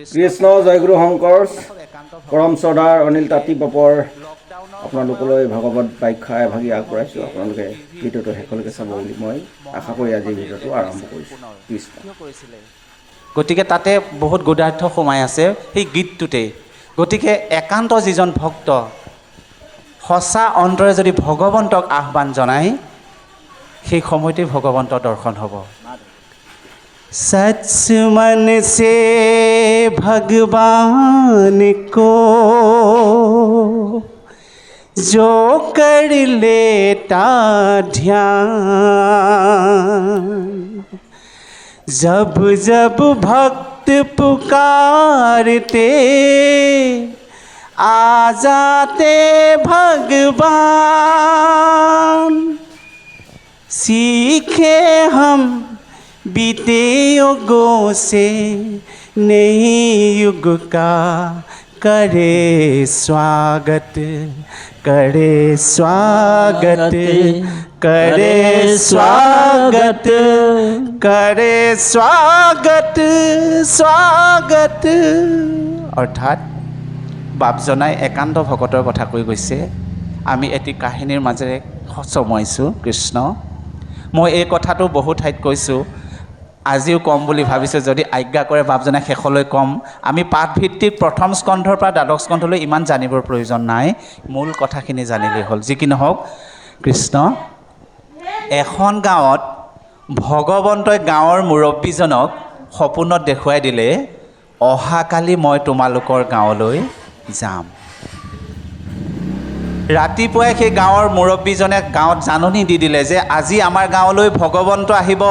কৃষ্ণ জয়গুৰু শংকৰ কৰম চৰ্দাৰ অনিল তাঁতী বাপৰ আপোনালোকলৈ ভাগৱত ব্যাখ্যা এভাগি আগবঢ়াইছোঁ। আপোনালোকে ভিডিঅ'টো শেষলৈকে চাব বুলি মই আশা কৰি আজিৰ ভিডিঅ'টো আৰম্ভ কৰিছোঁ। কৃষ্ণ গতিকে তাতে বহুত গুদাৰ্থ সোমাই আছে সেই গীতটোতেই। গতিকে একান্ত যিজন ভক্ত সঁচা অন্তৰে যদি ভগৱন্তক আহ্বান জনায় সেই সময়তে ভগৱন্তৰ দৰ্শন হ'ব। সচ সৎ সে भगवान को, जो कर लेता ध्यान। जब जब भक्त पुकारते, आ जाते भगवान। सीखे हम बीते युगों से नई युग का करे स्वागत करे स्वागत करे स्वागत करे स्वागत স্বাগত অৰ্থাৎ বাপজনাই একান্ত ভকতৰ কথা কৈ গৈছে আমি এটি কাহিনীৰ মাজেৰে চমুৱাইছোঁ কৃষ্ণ মই এই কথাটো বহু ঠাইত কৈছোঁ আজিও ক'ম বুলি ভাবিছোঁ যদি আজ্ঞা কৰে বাপজনে শেষলৈ ক'ম। আমি পাঠভিত্তিক প্ৰথম স্কন্ধৰ পৰা দ্বাদশ স্কন্ধলৈ ইমান জানিবৰ প্ৰয়োজন নাই। মূল কথাখিনি জানিলেই হ'ল। যি কি নহওক কৃষ্ণ এখন গাঁৱত ভগৱন্তই গাঁৱৰ মুৰব্বীজনক সপোনত দেখুৱাই দিলে অহাকালি মই তোমালোকৰ গাঁৱলৈ যাম। ৰাতিপুৱাই সেই গাঁৱৰ মুৰব্বীজনে গাঁৱত জাননী দি দিলে যে আজি আমাৰ গাঁৱলৈ ভগৱন্ত আহিব।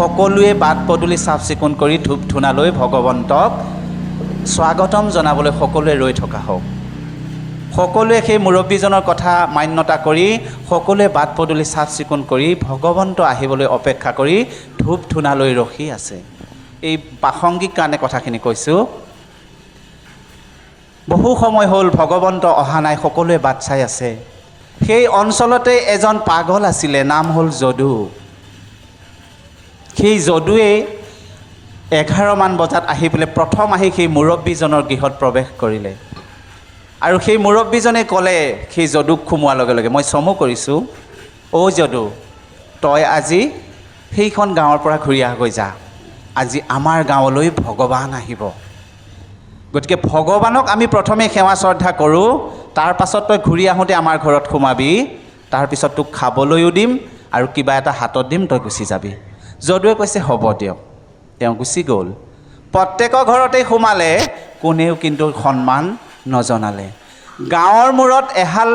সকলোৱে বাট পদূলি চাফ চিকুণ কৰি ধূপ ধূনা লৈ ভগৱন্তক স্বাগতম জনাবলৈ সকলোৱে ৰৈ থকা হওক। সকলোৱে সেই মুৰব্বীজনৰ কথা মান্যতা কৰি সকলোৱে বাট পদূলি চাফ চিকুণ কৰি ভগৱন্ত আহিবলৈ অপেক্ষা কৰি ধূপ ধূনা লৈ ৰখি আছে। এই প্ৰাসংগিক কাৰণে কথাখিনি কৈছোঁ। বহু সময় হ'ল ভগৱন্ত অহা নাই সকলোৱে বাট চাই আছে। সেই অঞ্চলতে এজন পাগল আছিলে নাম হ'ল যদু। সেই যদুৱে এঘাৰমান বজাত আহি পেলাই প্ৰথম আহি সেই মুৰব্বীজনৰ গৃহত প্ৰৱেশ কৰিলে। আৰু সেই মুৰব্বীজনে ক'লে সেই যদুক সোমোৱাৰ লগে লগে মই চমু কৰিছোঁ। অ' যদু তই আজি সেইখন গাঁৱৰ পৰা ঘূৰি আহগৈ যা। আজি আমাৰ গাঁৱলৈ ভগৱান আহিব। গতিকে ভগৱানক আমি প্ৰথমে সেৱা শ্ৰদ্ধা কৰোঁ। তাৰ পাছত তই ঘূৰি আহোঁতে আমাৰ ঘৰত সোমাবি। তাৰপিছত তোক খাবলৈও দিম আৰু কিবা এটা হাতত দিম তই গুচি যাবি। যদুৱে কৈছে হ'ব দিয়ক তেওঁ গুচি গ'ল। প্ৰত্যেকৰ ঘৰতেই সোমালে কোনেও কিন্তু সন্মান নজনালে। গাঁৱৰ মূৰত এহাল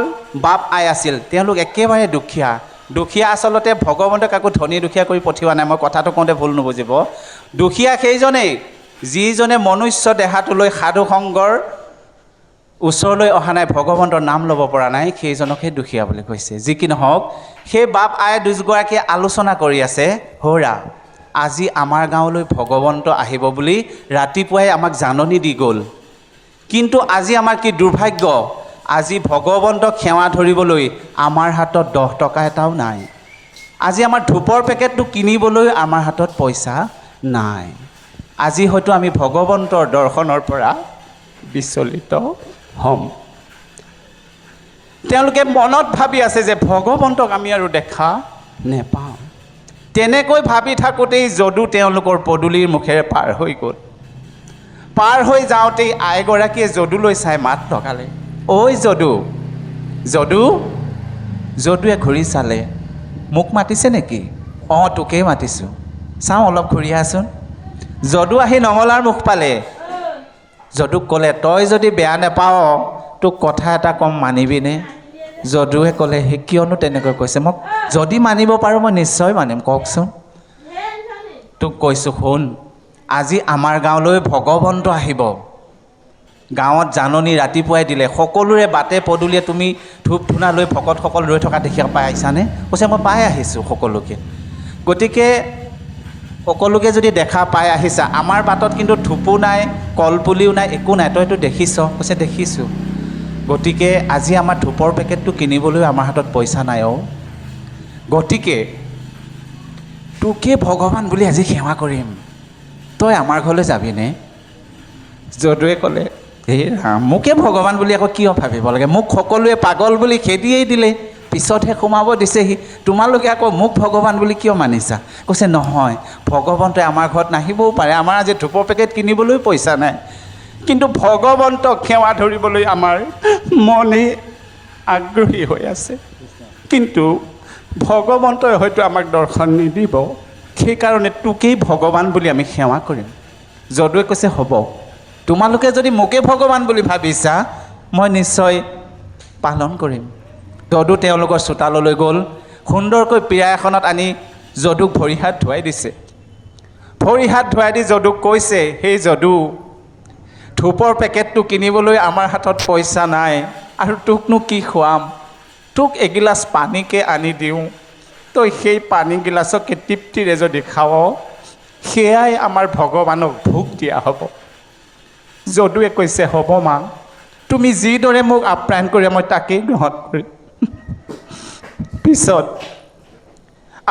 বাপ আই আছিল তেওঁলোক একেবাৰে দুখীয়া। দুখীয়া আচলতে ভগৱন্তক কাকো ধনী দুখীয়া কৰি পঠিওৱা নাই মই কথাটো কওঁতে ভুল নুবুজিব। দুখীয়া সেইজনেই যিজনে মনুষ্য দেহাটোলৈ সাধু সংগৰ ওচৰলৈ অহা নাই ভগৱন্তৰ নাম ল'ব পৰা নাই সেইজনকহে দুখীয়া বুলি কৈছে। যি কি নহওক সেই বাপ আই দুগৰাকীয়ে আলোচনা কৰি আছে হৌৰা আজি আমাৰ গাঁৱলৈ ভগৱন্ত আহিব বুলি ৰাতিপুৱাই আমাক জাননী দি গ'ল। কিন্তু আজি আমাৰ কি দুৰ্ভাগ্য? আজি ভগৱন্তক সেৱা ধৰিবলৈ আমাৰ হাতত দহ টকা এটাও নাই। আজি আমাৰ ধূপৰ পেকেটটো কিনিবলৈ আমাৰ হাতত পইচা নাই। আজি হয়তো আমি ভগৱন্তৰ দৰ্শনৰ পৰা বিচলিত হ'ম। তেওঁলোকে মনত ভাবি আছে যে ভগৱন্তক আমি আৰু দেখা নেপাওঁ। তেনেকৈ ভাবি থাকোঁতেই যদু তেওঁলোকৰ পদূলিৰ মুখেৰে পাৰ হৈ গ'ল। পাৰ হৈ যাওঁতেই আইগৰাকীয়ে যদুলৈ চাই মাত লগালে ঐ যদু যদু যদুৱে ঘূৰি চালে মোক মাতিছে নেকি? অঁ তোকেই মাতিছোঁ। চাওঁ অলপ ঘূৰি আহচোন। যদু আহি নঙলাৰ মুখ পালে। যদুক ক'লে তই যদি বেয়া নেপাৱ তোক কথা এটা কম মানিবিনে যদুৱে ক'লে সেই কিয়নো তেনেকৈ কৈছে? মোক যদি মানিব পাৰোঁ মই নিশ্চয় মানিম কওকচোন। তোক কৈছোঁ শুন আজি আমাৰ গাঁৱলৈ ভগৱন্ত আহিব। গাঁৱত জাননী ৰাতিপুৱাই দিলে। সকলোৰে বাটে পদূলিয়ে তুমি ধূপ ধূনা লৈ ভকতসকল ৰৈ থকা দেখি পাই আহিছানে কৈছে মই পাই আহিছোঁ সকলোকে। গতিকে সকলোকে যদি দেখা পাই আহিছা আমাৰ বাটত কিন্তু ধূপো নাই কলপুলিও নাই একো নাই। তইতো দেখিছ? কৈছে দেখিছোঁ। গতিকে আজি আমাৰ ধূপৰ পেকেটটো কিনিবলৈ আমাৰ হাতত পইচা নাই অ' গতিকে তোকে ভগৱান বুলি আজি সেৱা কৰিম। তই আমাৰ ঘৰলৈ যাবিনে যদুৱে ক'লে ৰাম মোকে ভগৱান বুলি আকৌ কিয় ভাবিব লাগে? মোক সকলোৱে পাগল বুলি খেদিয়েই দিলে। পিছতহে সোমাব দিছেহি। তোমালোকে আকৌ মোক ভগৱান বুলি কিয় মানিছা? কৈছে নহয় ভগৱন্তই আমাৰ ঘৰত নাহিবও পাৰে। আমাৰ আজি ধূপৰ পেকেট কিনিবলৈ পইচা নাই। কিন্তু ভগৱন্তক সেৱা ধৰিবলৈ আমাৰ মনে আগ্ৰহী হৈ আছে। কিন্তু ভগৱন্তই হয়তো আমাক দৰ্শন নিদিব। সেইকাৰণে তোকেই ভগৱান বুলি আমি সেৱা কৰিম। যদুৱে কৈছে হ'ব। তোমালোকে যদি মোকে ভগৱান বুলি ভাবিছা মই নিশ্চয় পালন কৰিম। যদু তেওঁলোকৰ চোতাললৈ গ'ল। সুন্দৰকৈ পীৰা এখনত আনি যদুক ভৰি হাত ধুৱাই দিছে। ভৰি হাত ধুৱাই দি যদুক কৈছে সেই যদু ধূপৰ পেকেটটো কিনিবলৈ আমাৰ হাতত পইচা নাই আৰু তোকনো কি খুৱাম? তোক এগিলাচ পানীকে আনি দিওঁ। তই সেই পানী গিলাচকে তৃপ্তিৰে যদি খাৱ সেয়াই আমাৰ ভগৱানক ভোগ দিয়া হ'ব। যদুৱে কৈছে হ'ব মা তুমি যিদৰে মোক আপ্যায়ন কৰে মই তাকেই গ্ৰহণ কৰিম। পিছত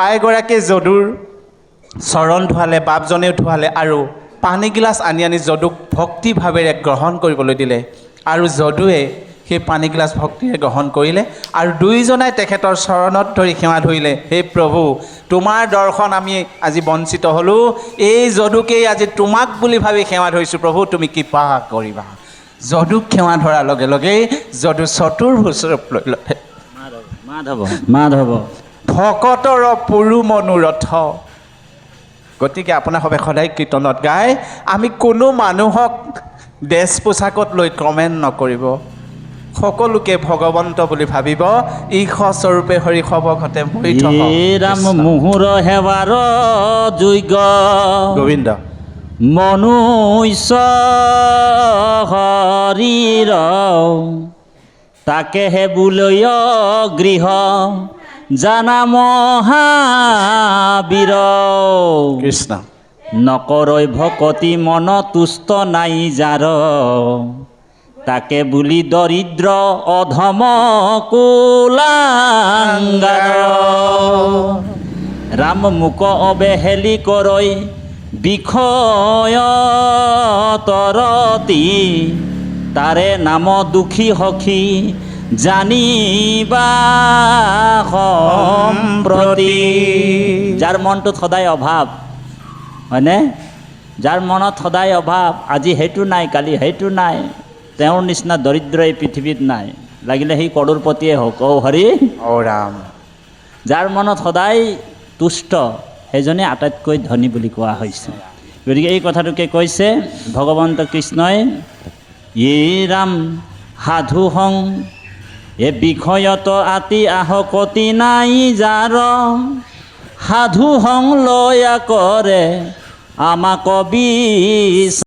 আইগৰাকীয়ে যদুৰ চৰণ ধোৱালে বাপজনেও ধোৱালে আৰু পানীগিলাচ আনি আনি যদুক ভক্তিভাৱেৰে গ্ৰহণ কৰিবলৈ দিলে। আৰু যদুৱে সেই পানীগিলাচ ভক্তিৰে গ্ৰহণ কৰিলে আৰু দুয়োজনাই তেখেতৰ চৰণত ধৰি সেৱা ধৰিলে। হে প্ৰভু তোমাৰ দৰ্শন আমি আজি বঞ্চিত হ'লোঁ। এই যদুকেই আজি তোমাক বুলি ভাবি সেৱা ধৰিছোঁ। প্ৰভু তুমি কৃপা কৰিবা। যদুক সেৱা ধৰাৰ লগে লগেই যদু চতুৰ্ভুজ ৰূপ লৈ ল'লে। মাধৱ। মাধৱ। ভকতৰ পুৰু মনোৰথ গতিকে আপোনাৰ সবে সদায় কীৰ্তনত গাই আমি কোনো মানুহক ড্ৰেছ পোছাকত লৈ কমেণ্ট নকৰিব। সকলোকে ভগৱন্ত বুলি ভাবিব। ঈশস্বৰূপে হৰি হে ৰাম মুহুৰ সেৱাৰ যোগ্য। গোবিন্দ। মনুষ্য শৰীৰ তাকেহে বোলয় গৃহ জানা মহাবীৰ কৃষ্ণ। নকৰৈ ভকতি মন তুষ্ট নাই যাৰ। তাকে বুলি দৰিদ্ৰ অধম কোলাংগাৰ ৰাম মুক অবেহেলি কৰৈ বিষয় তৰতি তাৰে নাম দুখী সখী জানিবা সম্প্ৰতি যাৰ মনটোত সদায় অভাৱ হয়নে? যাৰ মনত সদায় অভাৱ আজি সেইটো নাই কালি সেইটো নাই তেওঁৰ নিচিনা দৰিদ্ৰ এই পৃথিৱীত নাই। লাগিলে সেই কৰোৰপতিয়ে হওক ঔ হৰি। ঔ ৰাম। যাৰ মনত সদায় তুষ্ট সেইজনে আটাইতকৈ ধনী বুলি কোৱা হৈছে। গতিকে এই কথাটোকে কৈছে ভগৱন্ত কৃষ্ণই য়ে ৰাম সাধু হং এ বিষয়ত আতি আহকতি নাই যাৰ সাধু হং লয়া কৰে আমাক বিচ